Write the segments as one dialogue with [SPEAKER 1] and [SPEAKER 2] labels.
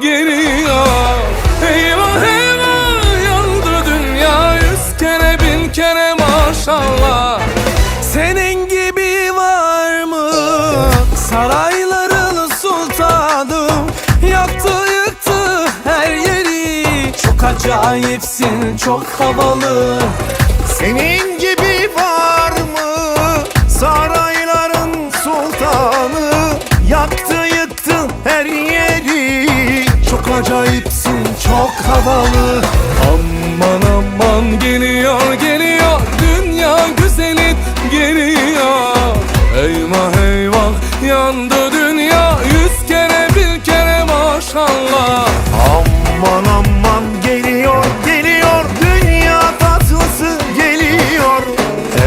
[SPEAKER 1] geliyor. Eyvah eyvah yandı dünya yüz kere bin kere maşallah. Senin gibi var mı? Sarayların sultanı Yaktı yıktı her yeri. Çok acayipsin çok havalı.
[SPEAKER 2] Senin gibi var
[SPEAKER 1] acayipsin çok havalı. Aman aman geliyor geliyor. Dünya güzelin geliyor. Eyvah eyvah yandı dünya. Yüz kere bir kere maşallah.
[SPEAKER 2] Aman aman geliyor geliyor. Dünya tatlısı geliyor.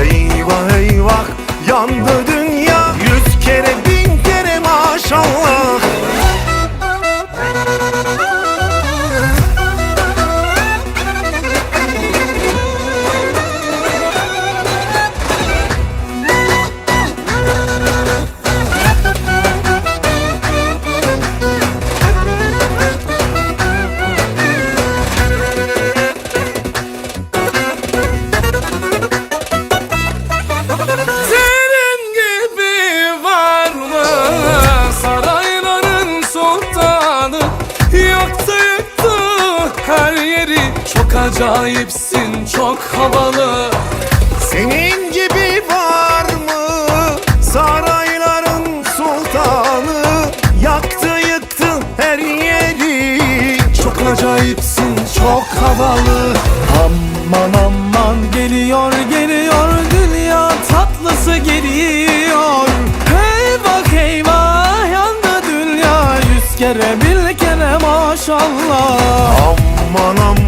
[SPEAKER 2] Eyvah eyvah yandı dünya. Yüz kere bin kere maşallah
[SPEAKER 1] Çok acayipsin çok havalı.
[SPEAKER 2] Senin gibi var mı sarayların sultanı? Yaktı yıktı her yeri.
[SPEAKER 1] Çok acayipsin çok havalı. Aman aman. Geliyor geliyor Dünya tatlısı geliyor. Eyvah eyvah yandı dünya. Yüz kere bir kere maşallah.
[SPEAKER 2] Aman aman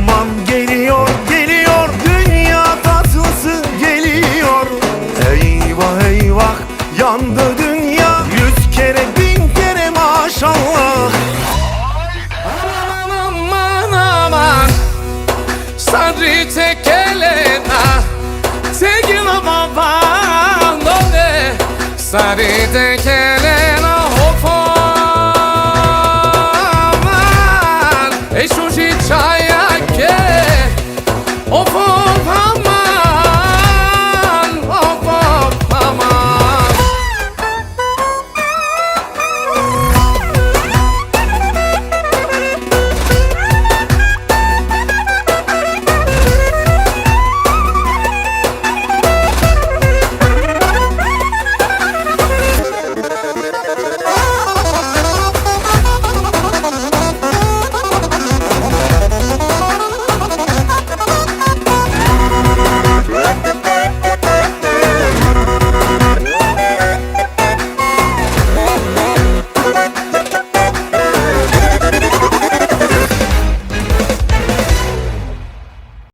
[SPEAKER 2] yandı dünya Yüz kere bin kere maşallah.
[SPEAKER 1] Aman aman aman. Sadri tekelena. Tegila baba None Sadri tekelena